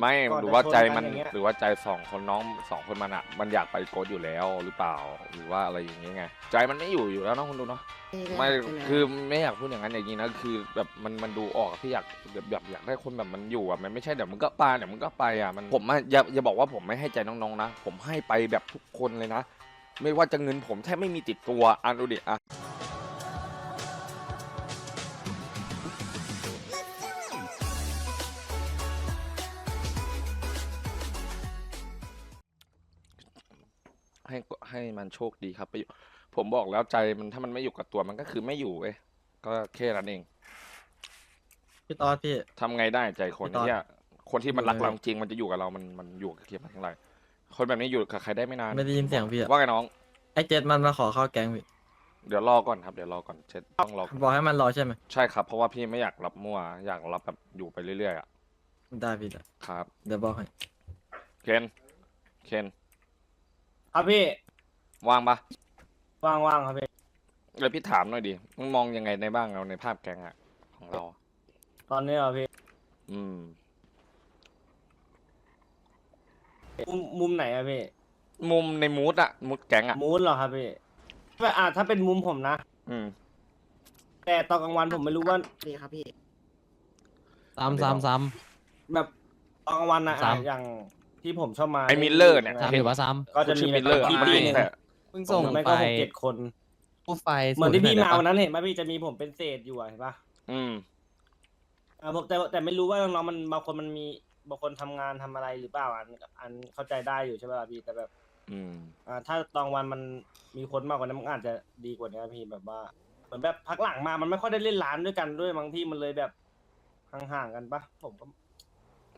ไม่ก่อนหรือว่าจะชนใจกันมันอย่างเงี้ย หรือว่าใจสองคนน้องสองคนมันอะมันอยากไปโกดอยู่แล้วหรือเปล่าหรือว่าอะไรอย่างเงี้ยไงใจมันไม่อยู่อยู่แล้วเนาะคุณดูเนาะไม่คือไม่อยากพูดอย่างนั้นอย่างนี้นะคือแบบมันมันดูออกที่อยากแบบแบบอยากได้คนแบบมันอยู่อะมันไม่ใช่เดี๋ยวมึงก็ไปเดี๋ยวมึงก็ไปอะมันผมอะอย่าอย่าบอกว่าผมไม่ให้ใจน้องๆนะผมให้ไปแบบทุกคนเลยนะ ไม่ว่าจะเงินผมแทบไม่มีติดตัวอะดูดิอะ ให้ก็ให้มันโชคดีครับไปอยู่ผมบอกแล้วใจมันถ้ามันไม่อยู่กับตัวมันก็คือไม่อยู่เว้ยก็แค่นั้นเองพี่ตอดพี่ ทำไงได้ใจคนพี่ต๊อดที่คนที่มันรักอยู่เราเลยจริงมันจะอยู่กับเรามันมันอยู่กับเคียมันทั้งไรคนแบบนี้อยู่กับใครได้ไม่นานไม่ได้ยินเสียงพี่อะว่าไงน้อง ไอเจ็ดมันมาขอเข้าแก๊งพี่เดี๋ยวรอก่อนครับเดี๋ยวรอก่อนเช็ดต้องรอก่อนบอกให้มันรอใช่ไหมใช่ครับ เพราะว่าพี่ไม่อยากรับมั่วอยากรับแบบอยู่ไปเรื่อยๆอะได้พี่ได้ครับ เดี๋ยวบอกให้เคนเคน ครับพี่ว่างปะว่างๆครับพี่เลยพี่ถามหน่อยดิมึงมองยังไงในบ้างเราในภาพแก๊งอะของเราตอนนี้เหรอพี่อืม มุมมุมไหนอะพี่มุมในมูดอะมูดแก๊งอะมูดเหรอครับพี่แบบอะถ้าเป็นมุมผมนะอืม แต่ตอนกลางวันผมไม่รู้ว่าดีครับพี่ ซ้ำซ้ำซ้ แบบตอนกลางวันนะซ้ำอะอย่าง ที่ผมชอบมาไอ้มิลเลอร์เนี่ยำซ้ำหรือว่าซ้ก็จะชื่มีอมิลเลอร์ที่มันตีเป็นหนึ่งแต่ำเพิ่งส่งไม่ไปก็หกเจ็ดคน ผู้ไฟเหมือนที่พี่ศูมาย์วันนั้นเห็นป่ะพี่จะมีผมเป็นเศษอยู่อะเห็นป่ะอืม อ่าผมแต่แต่ไม่รู้ว่าน้องๆมันบางคนมันมีบางคนทำงานทำอะไรหรือเปล่าอันอันเข้าใจได้อยู่ใช่ป่ะพี่แต่แบบอืม อ่าถ้าตอนวันมันมีคนมากกว่านั้นมันอาจจะดีกว่านี้พี่แบบว่าเหมือนแบบพักหลังมามันไม่ค่อยได้เล่นร้านด้วยกันด้วยบางที่มันเลยแบบห่างๆกันปะผมก็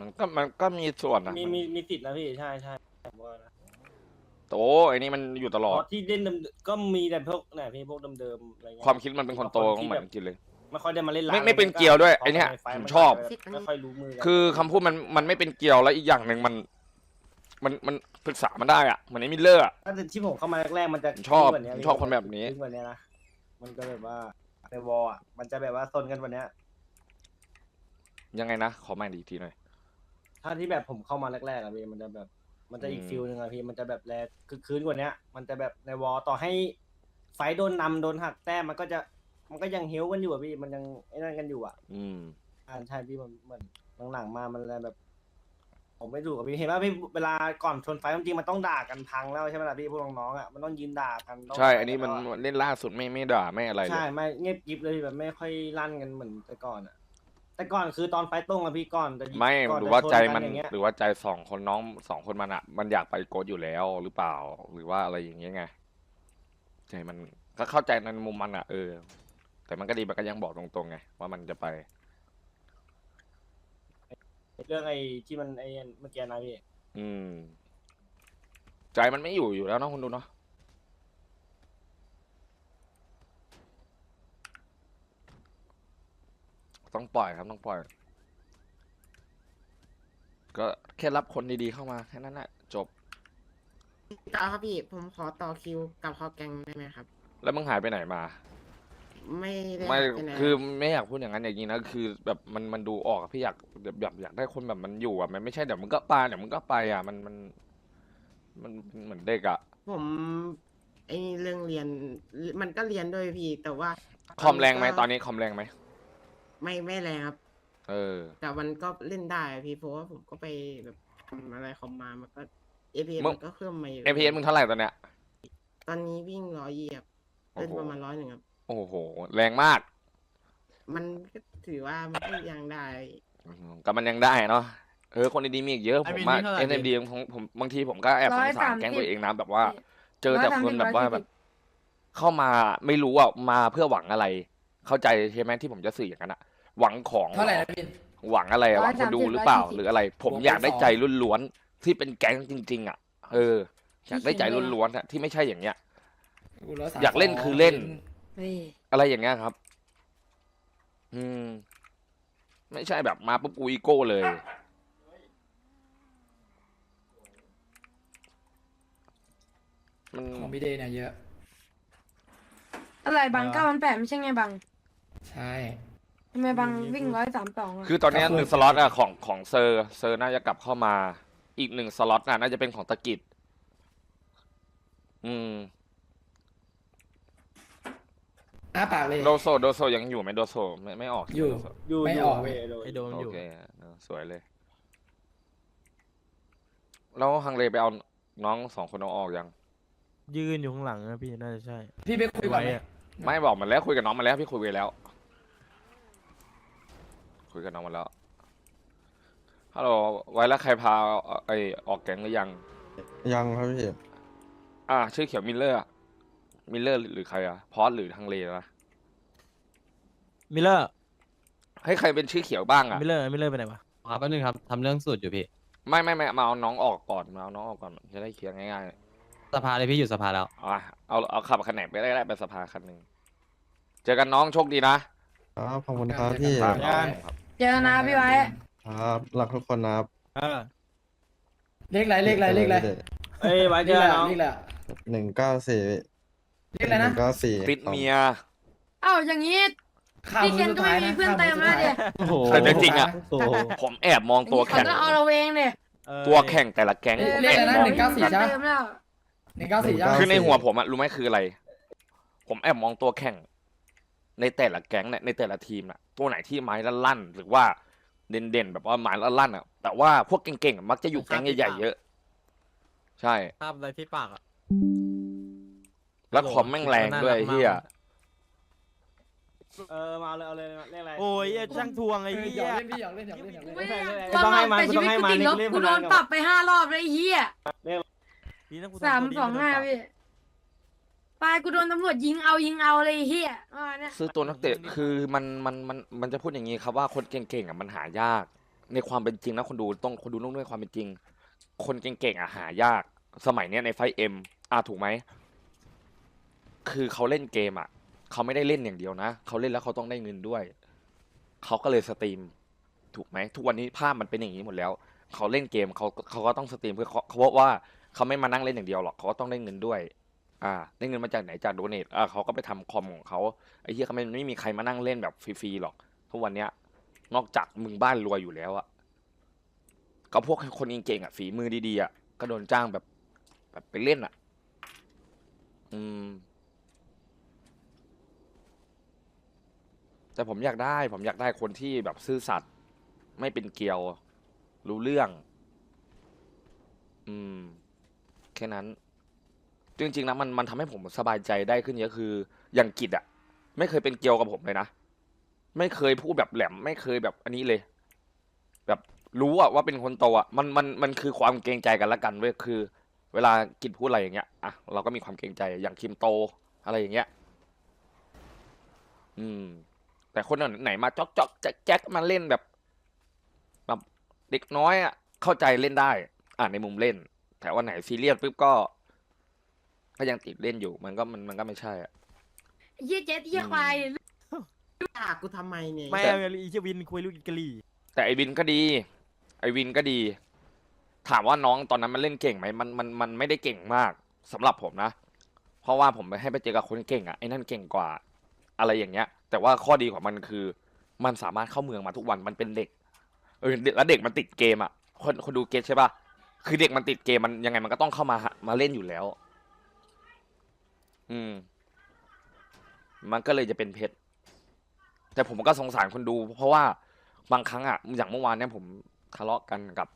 มันก็มันก็มีส่วนนะมีมีมีติดนะพี่ใช่ใช่ผมว่านะโตไอ้นี่มันอยู่ตลอเพดราะที่เล่นเดิมก็มีแต่พวกเนี่ยพี่พวกเดิมๆอะไรเงี้ยความคิดมันเป็นคนโตบางก็ที่เหมือแบบนกินเลย ไม่ค่อยได้มาเล่นร้านไม่ไม่เป็นเกลียวด้วยไอ้เนี่ยฟผมนชอบ ไม่ค่อยรู้มือกันคือคำพูดมันมันไม่เป็นเกลียวแล้วอีกอย่างหนึ่งมัน มันมันปรึกษามันได้อะเหมือนไอ้มิลเลอร์อะ ถ้าที่ผมเข้ามาแรกๆมันจะผมชอบกว่านี้ผมชอบคนแบบนี้กว่านี้นะมันก็แบบว่าในวอลอะมันจะแบบว่าซนกันวันเนี้ยยังไงนะ ขอใหม่อีกทีหน่อย ถ้าที่แบบผมเข้ามาแรกๆอะพี่มันจะแบบ มันจะอีกอืม ฟิลหนึ่งอะพี่มันจะแบบแรคือคืนกว่าเนี้ย มันจะแบบในวอลต่อให้ไฟท์โดนนำโดนหักแต้มมันก็จะมันก็ยังเฮลกันอยู่อะพี่มันยังไอ้นั่นกันอยู่อะอืม อ่าใช่พี่มันเหมือนหลังๆมามันเลยแบบ ผมไม่ถูกกับพี่เห็นว่าพี่เวลาก่อนชนไฟท์จริงๆมันต้องด่ากันพังแล้วใช่ไหมล่ะพี่พวกน้องๆอะมันต้องยืนด่ากันต้องใช่ อันนี้มันแล้วอะเล่นล่าสุดไม่ไม่ด่าไม่อะไรเลใช่ย ไม่เงียบกริบเลยแบบไม่ค่อยลั่นกันเหมือนแต่ก่อนอะ แต่ก่อนคือตอนไฟต์ตรงอะพี่ก่อนจะยิงไม่ก่อนหรือจะว่าชนใจกัมัน อย่างเงี้ยหรือว่าใจสองคนน้องสองคนมันอะมันอยากไปโกดอยู่แล้วหรือเปล่า หรือว่าอะไรอย่างเงี้ยไงใจมันก็เข้าใจในมุมมันอะเออ แต่มันก็ดีมันก็ยังบอกตรงๆไงว่ามันจะไป เรื่องไอ้ที่มันไอ้เมื่อกี้นะพี่ อืม ใจมันไม่อยู่อยู่แล้วเนาะคุณดูเนาะ ต้องปล่อยครับต้องปล่อย ก็แค่รับคนดีๆเข้ามาแค่นั้นแหละจบต่อครับพี่ ผมขอต่อคิวกับข้าวแกงได้ไหมครับ แล้วมึงหายไปไหนมา ไม่ได้ไม่หายปหนคือไม่อยากพูดอย่างนั้นอย่างนี้นะคือ แบบมันมันดูออกอะพี่อยากแบบอยากอยากได้คนแบบมันอยู่อะมันไม่ใช่เดี๋ยวมึงก็ไปเดี๋ยวมึงก็ไปอะมันมัน มันมันเหมือนเด็กอะผมไอ้เรื่องเรียนมันก็เรียนด้วยพี่ แต่ว่าคอมแรงไหมก็ตอนนี้คอมแรงไหม ไม่ไม่แรงครับ เออ แต่มันก็เล่นได้อะพี่เพราะว่าผมก็ไปแบบทำอะไรคอมมามันก็เอพีมึง มันก็เคลื่อนมาอยู่เอ็มพีเอสมึงเท่าไหร่ตอนเนี้ย ตอนนี้วิ่งร้อยยี่ครับโอ้เล่นโห ประมาณร้อยหนึ่งครับ โอ้โห แรงมาก มันก็ถือว่ามันก็ยังได้ อืมก็มันยังได้เนาะเออคนดีๆมีอีกเยอะไอ้ผมบินว่านี่เท่าไหร่เอ็มดีของผมบางทีผมก็แอบสงสารแก๊งตัวเองนะแบบว่า เจอแต่คนแบบว่าแบบ เข้ามาไม่รู้อะมาเพื่อหวังอะไร เข้าใจใช่ไหมที่ผมจะสื่ออย่างนั้นอะ หวังของเท่าไหร่นะพี่หวังอะไรอะหวังคนดูหรือเปล่า 130 หรืออะไร ผมบวกอยากได้ไปสองใจล้วนๆที่เป็นแก๊งจริง ๆ อะ เออ อยากได้ใจล้วนๆอะที่ไม่ใช่อย่างเงี้ย อยากเล่นคือเล่น นี่อะไรอย่างเงี้ยครับ อืม ไม่ใช่แบบมาปุ๊บกูอีโก้เลย มันของพี่เดย์เนี่ยเยอะ อะไรบังเหรอเก้าพันแปดไม่ใช่ไงบัง ใช่ ทำไมบางวิ่งร้อยสามสองคือตอนเนี้ยหนึ่งสล็อตอะของของเซอร์เซอร์น่าจะกลับเข้ามา อีกหนึ่งสล็อตน่ะน่าจะเป็นของตะกิดอืมอ้าปากเลย โดโซโดโซยังอยู่ไหมโดโซไม่ไม่ออกใช่ไหมอยู่ โดโซอยู่ไม่อยู่ออกเว้ยไอโดมโออยู่เคเออสวยเลย แล้วฮังเลไปเอาน้องสองคนน้องออกยัง ยืนอยู่ข้างหลังนะพี่น่าจะใช่พี่ไปคุยก่อนไหมไว้อะไม่บอกมันแล้วคุยกับน้องมาแล้วพี่คุยไปแล้ว คุยกับน้องมาแล้วฮัลโหลไว้แล้วใครพาไอออกแก๊งหรือยัง ยังครับพี่อ่าชื่อเขียวมิลเลอร์มิลเลอร์หรือใครอะพอสหรือฮังเลนะมิลเลอร์ ให้ใครเป็นชื่อเขียวบ้างอะมิลเลอร์ มิลเลอร์ไปไหนวะ ครับแป๊บนึงครับทำเรื่องสูตรอยู่พี่ไม่ไม่ไม่มาเอาน้องออกก่อนมาเอาน้องออกก่อนจะได้เคลียร์ง่ายสภาเลยพี่อยู่สภาแล้ว ๆอะเอาเอาขับคันไหนไปได้ได้ไปสภาคันหนึ่งเจอกันน้องโชคดีนะ ครับขอบคุณครับพี่ครับครับเจอนะพี่ไว้ ครับรักทุกคนนะครับเออเลขอะไรเลขอะไรเลขอะไรเอ้ยไว้เลเจขออะไรน้องเลขอะไรหนึ่งเก้าสี่เลขอะไรหนะนึ่งเก้าสี่ติดเมีย เอ้าอย่างนี้ข่าวพี่เคนก็ไม่มีเพื่อนเติมแล้วเดี๋ยโอ้โหแต่จริงๆอะโอ้โหผมแอบมองตัวแข่งเขาก็เอาเราเองเนี่ยเออตัวแข่งแต่ละแก๊งเลขผมเลขแออะไรบนะมองหนึ่งเก้าสี่ใช่ไหมเติมแล้วหนึ่งเก้าสี่ใช่ไหมคือในหัวผมอะรู้ไหมคืออะไร ผมแอบมองตัวแข่ง ในแต่ละแก๊งเนี่ยในแต่ละทีมน่ะตัวไหนที่ไม้ลั่นๆหรือว่าเด่นๆแบบว่าไม้ลั่นๆอะแต่ว่าพวกเก่งๆอะมักจะอยู่แก๊งใหญ่ๆเยอะ ใช่ ภาพอะไรที่ปากอะแล้วคอมแม่งแรงด้วยไอ้เฮียเออมาเลยเอาเลยเรียกอะไรโอ้ยไอ้ช่างทวงไอ้เออเหี้หยอยกเล่นพี่หยอกเล่นหยอกเล่นหยอกเล่น ไม่ไม่ได้ไม่ตอนต้องให้มามันแต่ชีวิตต้องให้กูมันติดลบเล่นกูโดนพนันปรับไปห้ารอบเลยไอ้เหี้ยดีนะกูสามทำตัวดีสองห้าไม่โดน ปรับพี่ไปกูโดนตำรวจยิงเอายิงเอาเลยไอ้เหี้ยอ่าเนี่ยซื้อตัวนักเตะคือมันมันมันมันจะพูดอย่างนี้ครับว่าคนเก่งๆอะมันหายาก ในความเป็นจริงนะคนดูต้องคนดูต้องด้วยความเป็นจริง คนเก่งๆอะหายาก สมัยเนี้ยในไฟเอ็มอะถูกไหมคือเขาเล่นเกมอะเขาไม่ได้เล่นอย่างเดียวนะเขาเล่นแล้วเขาต้องได้เงินด้วยเขาก็เลยสตรีม ถูกไหมทุกวันนี้ภาพมันเป็นอย่างนี้หมดแล้วเขาเล่นเกมเขาเขาก็ต้องสตรีมเพื่อเขาเพราะว่าเขาไม่มานั่งเล่นอย่างเดียวหรอกเขาก็ต้องได้เงินด้วย อ่าได้เงินมาจากไหนจากโดเนทอ่าเขาก็ไปทำคอมของเขาไอ้เหี้ยเขาไม่ไม่มีใครมานั่งเล่นแบบฟรีๆหรอกทุกวันเนี้ย นอกจากมึงบ้านรวยอยู่แล้วอะก็พวกคนเก่งๆอะฝีมือดีๆอะก็โดนจ้างแบบ แบบไปเล่นอะอืม แต่ผมอยากได้ ผมอยากได้คนที่แบบซื่อสัตย์ไม่เป็นเกลียว รู้เรื่อง อืม แค่นั้น จริงๆนะมันมันทำให้ผมสบายใจได้ขึ้นเยอะคืออย่างกิจอะไม่เคยเป็นเกลียวกับผมเลยนะ ไม่เคยพูดแบบแหลม ไม่เคยแบบอันนี้เลย แบบรู้อะว่าเป็นคนโตอะมันมันมันคือความเกรงใจกันละกันเว้ยคือ เวลากิจพูดอะไรอย่างเงี้ยอะเราก็มีความเกรงใจอย่างคิมโตอะไรอย่างเงี้ย อืม แต่คนไหนมาจ๊อกจ๊อกแจ๊กแจ๊กมาเล่นแบบ แบบเด็กน้อยอะเข้าใจเล่นได้ อ่าในมุมเล่น แต่วันไหนซีเรียสปุ๊บก็ ก็ยังติดเล่นอยู่มันก็มันมันก็ไม่ใช่อะไอ้เหี้ยเจ็ดไอ้เหี้ยควายด่ากูทำไมเนี่ยไม่เอาอีเชยวินคุยลูกกะหรี่แต่ไอวินก็ดี ไอวินก็ดี ถามว่าน้องตอนนั้นมันเล่นเก่งไหมมันมันมันไม่ได้เก่งมากสำหรับผมนะ เพราะว่าผมไปให้ไปเจอกับคนเก่งอะไอ้นั่นเก่งกว่า อะไรอย่างเงี้ย แต่ว่าข้อดีของมันคือ มันสามารถเข้าเมืองมาทุกวันมันเป็นเด็กเออเด็กแล้วเด็กมันติดเกมอะคนคนดูเกมใช่ป่ะคือเด็กมันติดเกมมันยังไงมันก็ต้องเข้ามาหามาเล่นอยู่แล้ว อืม มันก็เลยจะเป็นเพชร แต่ผมก็สงสารคนดู เพราะว่าบางครั้งอะอย่างเมื่อวานเนี่ยผมทะเลาะกันกับ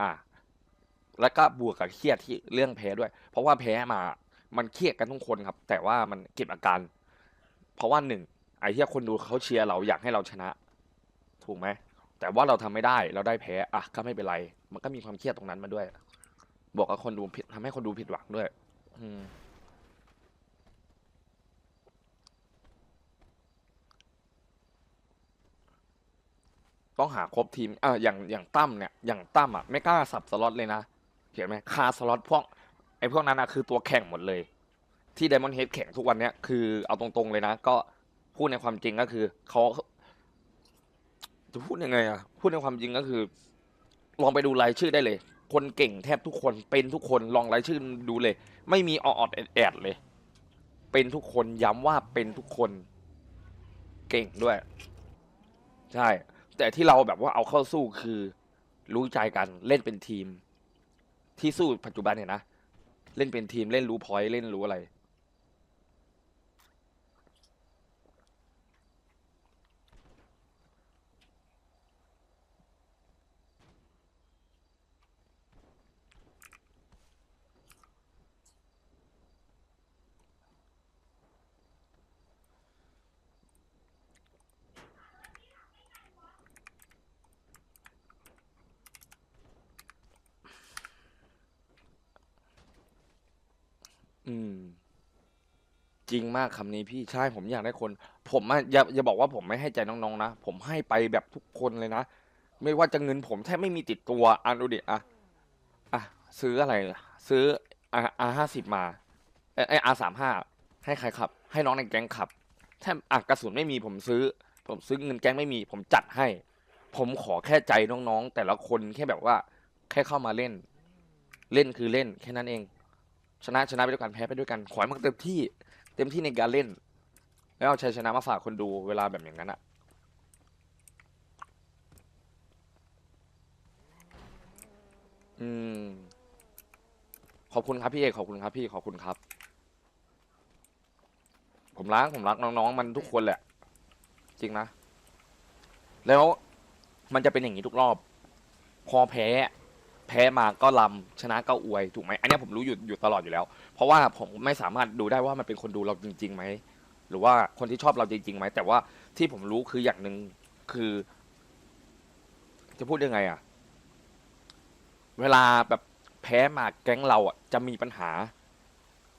อ่า แล้วก็บวกกับเครียดที่เรื่องแพ้ด้วย เพราะว่าแพ้มา มันเครียดกันทุกคนครับ แต่ว่ามันเก็บอาการ เพราะว่าหนึ่งไอ้ที่คนดูเขาเชียร์เราอยากให้เราชนะ ถูกไหมแต่ว่าเราทำไม่ได้เราได้แพ้อะก็ไม่เป็นไร มันก็มีความเครียดตรงนั้นมาด้วยบวกกับคนดูผิดทำให้คนดูผิดหวังด้วย อืม ต้องหาครบทีมอ่าอย่างอย่างตั้มเนี่ยอย่างตั้มอะไม่กล้าสับสล็อตเลยนะเห็นไหมคาสล็อตพวกไอ้พวกนั้นอะคือตัวแข่งหมดเลย ที่ไดมอนด์เฮดแข่งทุกวันเนี้ยคือเอาตรงๆเลยนะ ก็พูดในความจริงก็คือเขาจะพูดยังไงอะพูดในความจริงก็คือ ลองไปดูรายชื่อได้เลย คนเก่งแทบทุกคนเป็นทุกคนลองรายชื่อดูเลย ไม่มีออดแอดเลย เป็นทุกคนย้ำว่าเป็นทุกคน เก่งด้วย ใช่ แต่ที่เราแบบว่าเอาเข้าสู้คือรู้ใจกันเล่นเป็นทีม ที่สู้ปัจจุบันเนี่ยนะ เล่นเป็นทีมเล่นรู้พอยต์เล่นรู้อะไร อืม จริงมากคำนี้พี่ ใช่ ผมอยากได้คน ผมอะอย่าอย่าบอกว่าผมไม่ให้ใจน้อง ๆ นะ ผมให้ไปแบบทุกคนเลยนะ ไม่ว่าจะเงินผมแทบไม่มีติดตัวอะดูดิอะอะซื้ออะไรล่ะซื้ออาอาห้าสิบมาไอไออาสามห้าให้ใครขับ ให้น้องในแก๊งขับแทบอะกระสุนไม่มีผมซื้อ ผมซื้อเงินแก๊งไม่มี ผมจัดให้ ผมขอแค่ใจน้องๆ แต่ละคนแค่แบบว่า แค่เข้ามาเล่น เล่นคือเล่นแค่นั้นเอง ชนะชนะไปด้วยกันแพ้ไปด้วยกันขอให้มันเต็มที่ เต็มที่ในการเล่น แล้วเอาชัยชนะมาฝากคนดูเวลาแบบอย่างนั้นอะอืม ขอบคุณครับพี่เอกขอบคุณครับพี่ขอบคุณครับ ผมรักผมรักน้องๆมันทุกคนแหละ จริงนะ แล้วมันจะเป็นอย่างนี้ทุกรอบ พอแพ้ แพ้มาก็ลำชนะก็อวยถูกไหมอันเนี้ยผมรู้อยู่อยู่ตลอดอยู่แล้ว เพราะว่าผมไม่สามารถดูได้ว่ามันเป็นคนดูเราจริงๆไหมหรือว่าคนที่ชอบเราจริงๆไหมแต่ว่าที่ผมรู้คืออย่างหนึ่งคือ จะพูดยังไงอะเวลาแบบแพ้มาแก๊งเราอะจะมีปัญหา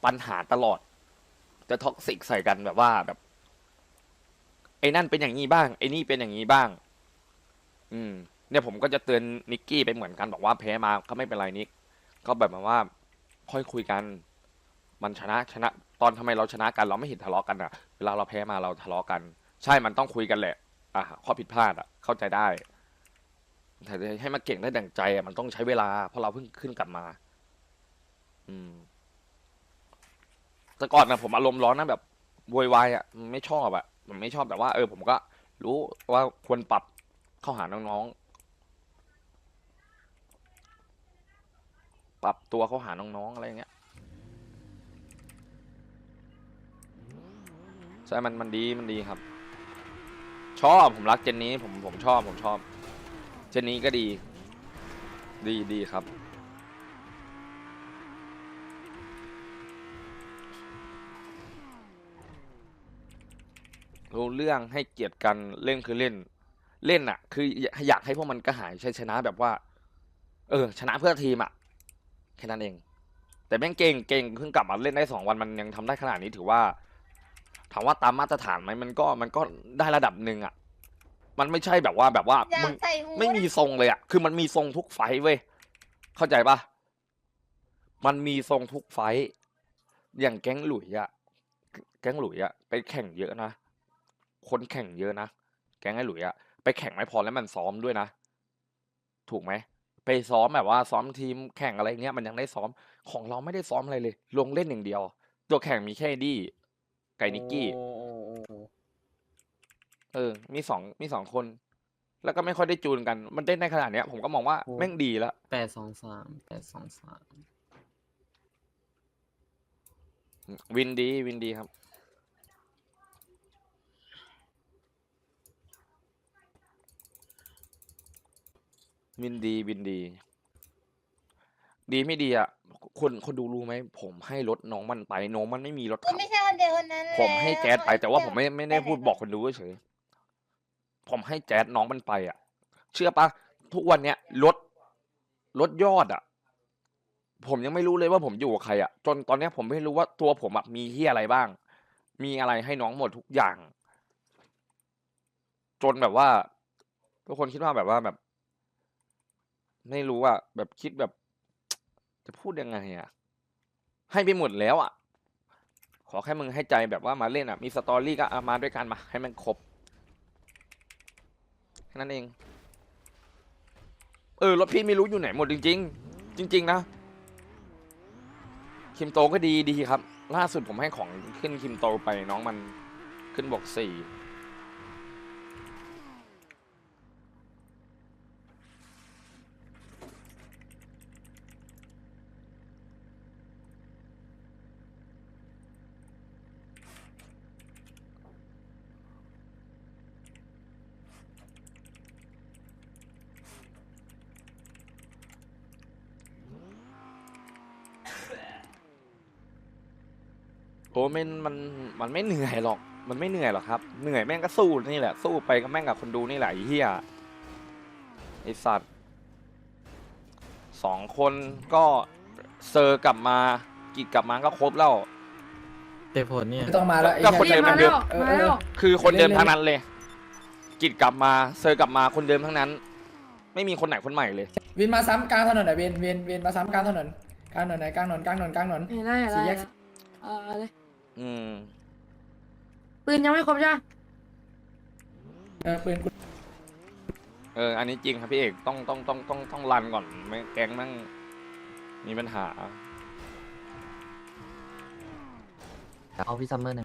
ปัญหาตลอด จะท็อกซิกใส่กันแบบว่าแบบไอ้นั่นเป็นอย่างนี้บ้างไอ้นี่เป็นอย่างนี้บ้าง อืม เนี่ยผมก็จะเตือนนิกกี้ไปเหมือนกันบอกว่าแพ้มาก็ไม่เป็นไรนิกก็แบบมาว่าค่อยคุยกัน มันชนะชนะ ตอนทำไมเราชนะกันเราไม่เห็นทะเลาะกันอะ เวลาเราแพ้มาเราทะเลาะกัน ใช่มันต้องคุยกันแหละอะข้อผิดพลาดอะเข้าใจได้แต่ให้มาเก่งได้ดั่งใจอะมันต้องใช้เวลาเพราะเราเพิ่งขึ้นกลับมา อืมแต่ก่อนนะผมอารมณ์ร้อนนะแบบโวยวายอะไม่ชอบอะผมไม่ชอบแต่ว่า เออ ผมก็ รู้ว่าควรปรับเข้าหาน้องๆ ปรับตัวเขาหาน้องๆอะไรอย่างเงี้ยใช่มันมันดีมันดีครับ ชอบผมรักเจนนี้ผมผมชอบผมชอบ เจนนี้ก็ดี ดีดีครับรู้เรื่องให้เกียรติกันเล่นคือเล่น เล่นอะคืออยากให้พวกมันกระหายชัยชนะแบบว่า เออ ชนะเพื่อทีมอะ แค่นั้นเอง แต่แม่งเก่งเก่งเพิ่งกลับมาเล่นได้สองวันมันยังทำได้ขนาดนี้ถือว่าถามว่าตามมาตรฐานไหมมันก็มันก็ได้ระดับหนึ่งอะ มันไม่ใช่แบบว่าแบบว่าอยามึกงใส่หูไม่มีทรงเลยอะ คือมันมีทรงทุกไฟท์เว้ยเข้าใจปะมันมีทรงทุกไฟท์อย่างแก๊งหลุยอะแก๊งหลุยอะไปแข่งเยอะนะคนแข่งเยอะนะแก๊งไอ้หลุยอะไปแข่งไม่พอแล้วมันซ้อมด้วยนะถูกไหม ไปซ้อมแบบว่าซ้อมทีมแข่งอะไรเงี้ยมันยังได้ซ้อมของเราไม่ได้ซ้อมอะไรเลย ลงเล่นอย่างเดียว ตัวแข่งมีแค่ดี้ไก่นิกกี้โอ้โอ้โอ้โอ้เออ มีสองมีสองคน แล้วก็ไม่ค่อยได้จูนกัน มันเล่นในขนาดเนี้ย ผมก็มองว่าแม่งดีแล้วแปดสองสามแปดสองสามวินดีวินดีครับ วินดีวินดี ดีไม่ดีอะคนคนดูรู้ไหมผมให้รถน้องมันไปน้องมันไม่มีรถกูขับไม่ใช่คนเดียวคนนั้นผมให้แล้วแจ๊ดไปแต่ว่าผมไม่เยวไม่ได้พูดบอกคนดูเฉยๆผมให้แจ๊ดน้องมันไปอะ เชื่อปะทุกวันเนี้ยลดลดยอดอะ ผมยังไม่รู้เลยว่าผมอยู่กับใครอะ จนตอนเนี้ยผมไม่รู้ว่าตัวผมอะมีเฮียอะไรบ้าง มีอะไรให้น้องหมดทุกอย่าง จนแบบว่า ทุกคนคิดว่าแบบว่าแบบ ไม่รู้อะแบบคิดแบบ จะพูดยังไงอะ ให้ไปหมดแล้วอะ ขอแค่มึงให้ใจแบบว่ามาเล่นอะ มีสตอรี่ก็เอามาด้วยกันมา ให้มันครบแค่นั้นเอง เออรถพี่ไม่รู้อยู่ไหนหมดจริง ๆ จริง ๆ นะคิมโตก็ดีดีครับ ล่าสุดผมให้ของขึ้นคิมโตไปน้องมันขึ้นบอกสี่ โอ้ไม่มันมันไม่เหนื่อยหรอก มันไม่เหนื่อยหรอกครับ เหนื่อยแม่งก็สู้นี่แหละ สู้ไปก็แม่งกับคนดูนี่แหละไอ้เหี้ยไอสัตว์สองคนก็เซอร์กลับมากิจกลับมาก็ครบแล้วแต่ผลเนี่ย ไม่ต้องมาแล้วไอ้ก็เหี้ยคนเดิมมาแล้วมาแล้วคือคนเดิมเล่นๆทั้งนั้นเลย กิจกลับมาเซอร์กลับมาคนเดิมทั้งนั้น ไม่มีคนไหนคนใหม่เลย วินมาซ้ำกลางถนนหน่อยเวนเวนเวนมาซ้ำกลางถนนกลางถนนไหนกลางถนนกลางถนนกลางถนน เห็นได้เห็นสี่ได้แยก เออเอาเลย อืม ปืนยังไม่ครบใช่ไหมเออปืนกูเออ อันนี้จริงครับพี่เอกต้องต้องต้องต้องต้องรันก่อนไม่แก๊งแม่งมีปัญหา เอาพี่ซัมเมอร์หน่อย